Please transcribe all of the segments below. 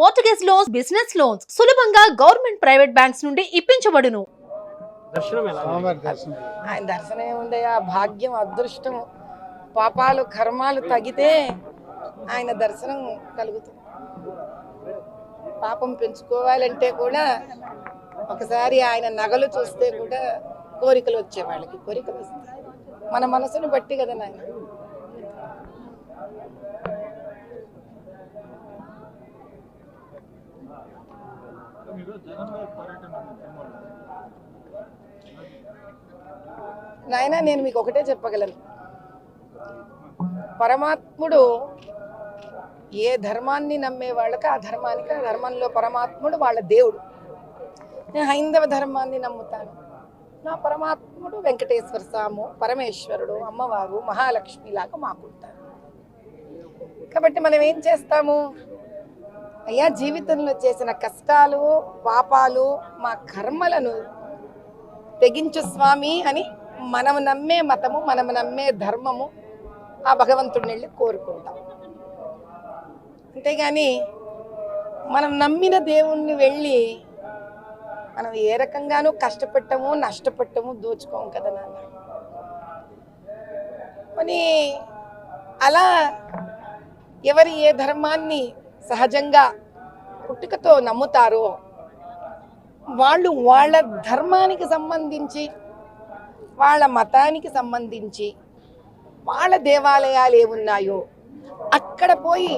Mortgage loans business loans సులభంగా government private banks నుండి ఇప్పించబడును. దర్శనం ఎలా ఉంది? స్వామివారి దర్శనం. ఆయన దర్శనం ఏముందయ్యా భాగ్యం అదృష్టం పాపాలు కర్మాలు తగితే ఆయన దర్శనం కలుగుతుంది. పాపం పెంచుకోవాలంటే కూడా ఒకసారి ఆయన నగలు చూస్తే కూడా కోరికలు వచ్చే వాళ్ళకి కోరికలు వస్తాయి. మన మనసును బట్టి కదా నాయన. నాయన నేను మీకు ఒకటే చెప్పగలను. పరమాత్ముడు ఏ ధర్మాన్ని నమ్మే వాళ్ళకి ఆ ధర్మానికి ఆ ధర్మంలో పరమాత్ముడు వాళ్ళ దేవుడు. నేను హైందవ ధర్మాన్ని నమ్ముతాను. నా పరమాత్ముడు వెంకటేశ్వర స్వాము పరమేశ్వరుడు అమ్మవారు మహాలక్ష్మి లాగా మాకుంటారు. కాబట్టి మనం ఏం చేస్తాము? అయ్యా జీవితంలో చేసిన కష్టాలు పాపాలు మా కర్మలను తెగించు స్వామి అని మనం నమ్మే మతము మనం నమ్మే ధర్మము ఆ భగవంతుడిని వెళ్ళి కోరుకుంటాం. అంతేగాని మనం నమ్మిన దేవుణ్ణి వెళ్ళి మనం ఏ రకంగానూ కష్టపెట్టము నష్టపెట్టము దోచుకోము కదా నాన్న. మరి అలా ఎవరి ఏ ధర్మాన్ని సహజంగా పుట్టుకతో నమ్ముతారో వాళ్ళు వాళ్ళ ధర్మానికి సంబంధించి వాళ్ళ మతానికి సంబంధించి వాళ్ళ దేవాలయాలు ఏమున్నాయో అక్కడ పోయి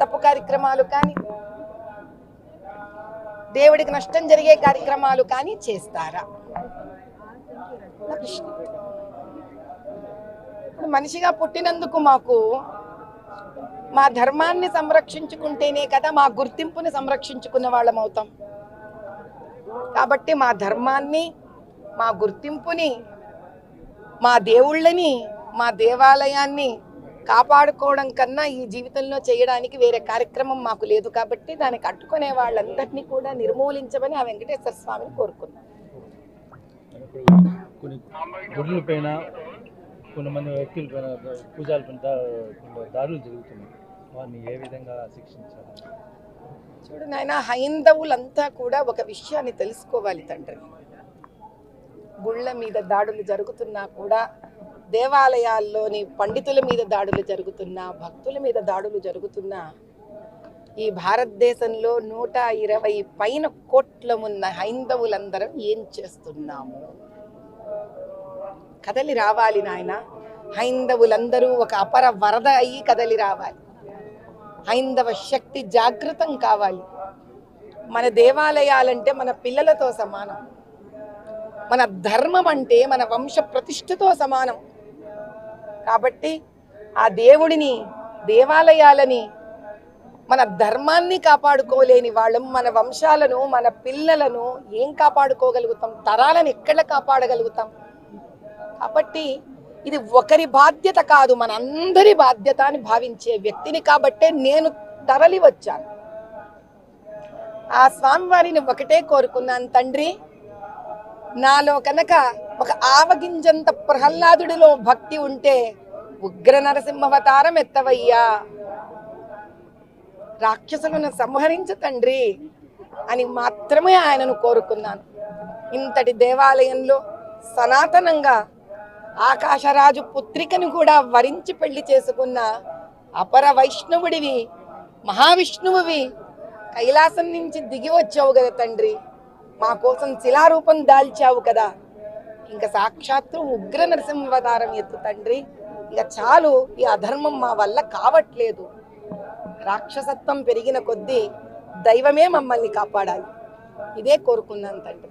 తప్పు కార్యక్రమాలు కానీ దేవుడికి నష్టం జరిగే కార్యక్రమాలు కానీ చేస్తారా? మనిషిగా పుట్టినందుకు మాకు మా ధర్మాన్ని సంరక్షించుకుంటేనే కదా మా గుర్తింపుని సంరక్షించుకున్న వాళ్ళం అవుతాం. కాబట్టి మా ధర్మాన్ని మా గుర్తింపుని మా దేవుళ్ళని మా దేవాలయాన్ని కాపాడుకోవడం కన్నా ఈ జీవితంలో చేయడానికి వేరే కార్యక్రమం మాకు లేదు కాబట్టి దానికి అట్టుకునే వాళ్ళందరినీ కూడా నిర్మూలించమని ఆ వెంకటేశ్వర స్వామిని కోరుకున్నాను కొన్ని గుడుల పైన కొంతమంది వ్యక్తుల పైన పూజల పైన దాడులు జరుగుతున్నాయి. వారిని ఏ విధంగా శిక్షించాలి? చూడు నాయన హైందవులంతా కూడా ఒక విషయాన్ని తెలుసుకోవాలి తండ్రి. గుళ్ళ మీద దాడులు జరుగుతున్నా కూడా దేవాలయాల్లోని పండితుల మీద దాడులు జరుగుతున్నా భక్తుల మీద దాడులు జరుగుతున్నా ఈ భారతదేశంలో నూట ఇరవై పైన కోట్లమున్న హైందవులందరం ఏం చేస్తున్నాము? కదలి రావాలి నాయన. హైందవులందరూ ఒక అపర వరద అయ్యి కదలి రావాలి. హైందవ శక్తి జాగృతం కావాలి. మన దేవాలయాలంటే మన పిల్లలతో సమానం. మన ధర్మం అంటే మన వంశ ప్రతిష్టతో సమానం. కాబట్టి ఆ దేవుడిని దేవాలయాలని మన ధర్మాన్ని కాపాడుకోలేని వాళ్ళం మన వంశాలను మన పిల్లలను ఏం కాపాడుకోగలుగుతాం? తరాలను ఎక్కడ కాపాడగలుగుతాం? కాబట్టి ఇది ఒకరి బాధ్యత కాదు మన అందరి బాధ్యత అని భావించే వ్యక్తిని కాబట్టే నేను తరలి వచ్చాను. ఆ స్వామివారిని ఒకటే కోరుకున్నాను తండ్రి. నాలో కనుక ఒక ఆవగింజంత ప్రహ్లాదుడిలో భక్తి ఉంటే ఉగ్ర నరసింహవతారం ఎత్తవయ్యా. రాక్షసులను సంహరించు తండ్రి అని మాత్రమే ఆయనను కోరుకున్నాను. ఇంతటి దేవాలయంలో సనాతనంగా ఆకాశరాజు పుత్రికను కూడా వరించి పెళ్ళి చేసుకున్న అపర వైష్ణవుడివి మహావిష్ణువువి కైలాసం నుంచి దిగి వచ్చావు కదా తండ్రి. మా కోసం శిలారూపం దాల్చావు కదా. ఇంకా సాక్షాత్తు ఉగ్ర నరసింహావతారం ఎత్తు తండ్రి. ఇక చాలు ఈ అధర్మం మా వల్ల కావట్లేదు. రాక్షసత్వం పెరిగిన కొద్దీ దైవమే మమ్మల్ని కాపాడాలి. ఇదే కోరుకున్నాను తండ్రి.